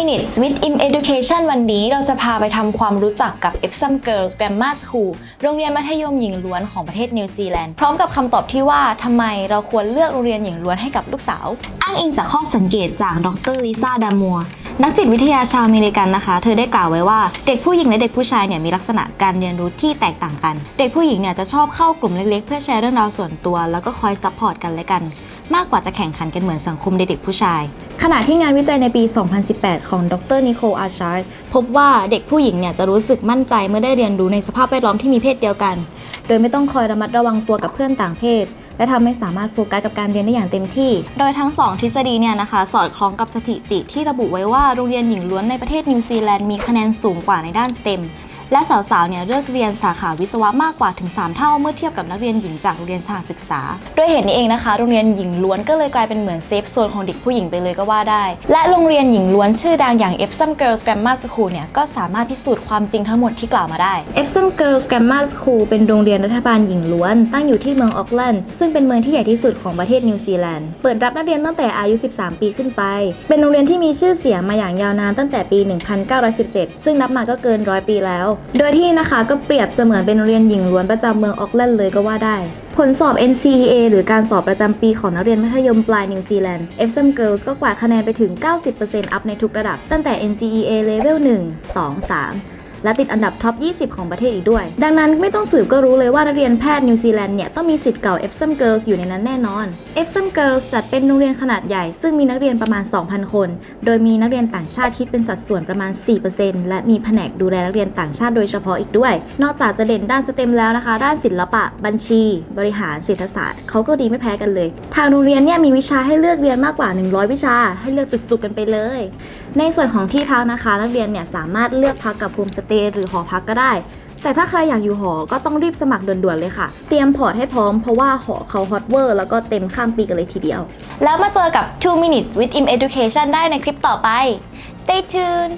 minutes with im education วันนี้เราจะพาไปทำความรู้จักกับ Epsom Girls Grammar School โรงเรียนมัธยมหญิงล้วนของประเทศนิวซีแลนด์ พร้อมกับคำตอบที่ว่าทำไมเราควรเลือกโรงเรียนหญิงล้วนให้กับลูกสาว อ้างอิงจากข้อสังเกตจากดรลิซ่าดามัวนักจิตวิทยาชาวอเมริกันนะคะ เธอได้กล่าวไว้ว่าเด็กผู้หญิงและเด็กผู้ชายเนี่ยมีลักษณะการเรียนรู้ที่แตกต่างกัน เด็กผู้หญิงเนี่ยจะชอบเข้ากลุ่มเล็กๆ เพื่อแชร์เรื่องราวส่วนตัว แล้วก็คอยซัพพอร์ตกันและกัน มากกว่าจะแข่งขันกันเหมือนสังคมเด็กๆผู้ชาย ขณะที่งานวิจัยในปี 2018 ของดรนิโคลอาชาร์ดพบว่าเด็กผู้หญิงเนี่ยจะรู้สึกมั่นใจเมื่อได้เรียนรู้ในสภาพแวดล้อมที่มีเพศเดียวกัน โดยไม่ต้องคอยระมัดระวังตัวกับเพื่อนต่างเพศและทำให้สามารถโฟกัสกับการเรียนได้อย่างเต็มที่ โดยทั้ง 2 ทฤษฎีเนี่ยนะคะ สอดคล้องกับสถิติที่ระบุไว้ว่าโรงเรียนหญิงล้วนในประเทศนิวซีแลนด์มีคะแนนสูงกว่าในด้าน STEM และสาวๆ เนี่ยเลือกเรียนสาขาวิศวะมากกว่าถึง 3 เท่าเมื่อเทียบกับนักเรียนหญิงจากโรงเรียนสหศึกษา ด้วยเหตุนี้เองนะคะ โรงเรียนหญิงล้วนก็เลยกลายเป็นเหมือนเซฟโซนของเด็กผู้หญิงไปเลยก็ว่าได้ และโรงเรียนหญิงล้วนชื่อดังอย่าง Epsom Girls Grammar School เนี่ยก็สามารถพิสูจน์ความจริงทั้งหมดที่กล่าวมาได้ Epsom Girls Grammar School เป็นโรงเรียนรัฐบาลหญิงล้วน ตั้งอยู่ที่เมืองออกแลนด์ซึ่งเป็นเมืองที่ใหญ่ที่สุดของประเทศนิวซีแลนด์เปิดรับนักเรียนตั้งแต่อายุ 13 ปีขึ้นไป เป็นโรงเรียนที่มีชื่อเสียงมาอย่างยาวนานตั้งแต่ปี 1917 ซึ่งนับมาก็เกินร้อยปีแล้วโดยที่นะคะก็เปรียบเสมือนเป็นโรงเรียนหญิงล้วนประจำเมืองออกแลนด์เลยก็ว่าได้ ผลสอบ NCEA หรือการสอบประจำปีของนักเรียนมัธยมปลายนิวซีแลนด์ Epsom Girls ก็กวาดคะแนนไปถึง 90%อัพในทุกระดับตั้งแต่ NCEA Level 1 2 3 และติดอันดับท็อป 20 ของประเทศอีกด้วย ดังนั้นไม่ต้องสืบก็รู้เลยว่านักเรียนแพทย์นิวซีแลนด์เนี่ยต้องมีสิทธิ์เก่า Epsom Girls อยู่ในนั้นแน่นอน Epsom Girls จัดเป็นโรงเรียนขนาดใหญ่ ซึ่งมีนักเรียนประมาณ 2,000 คน โดยมีนักเรียนต่างชาติคิดเป็นสัดส่วนประมาณ 4%และมีแผนกดูแลนักเรียนต่างชาติโดยเฉพาะอีกด้วย นอกจากจะเด่นด้านสเต็มแล้วนะคะ ด้านศิลปะ บัญชี บริหารเศรษฐศาสตร์เขาก็ดีไม่แพ้กันเลย ทางโรงเรียนเนี่ยมีวิชาให้เลือกเรียนมากกว่า 100 วิชา ให้เลือกจุกๆกันไปเลย ในส่วนของที่พักนะคะ นักเรียนเนี่ยสามารถเลือกพักกับโฮมสเตย์หรือหอพักก็ได้ แต่ถ้าใครอยากอยู่หอก็ต้องรีบสมัครด่วนๆเลยค่ะ เตรียมพอร์ตให้พร้อมเพราะว่าหอเขาฮอตเวอร์แล้วก็เต็มข้ามปีกันเลยทีเดียว แล้วมาเจอกับ 2 minutes with im education ได้ในคลิปต่อไป stay tuned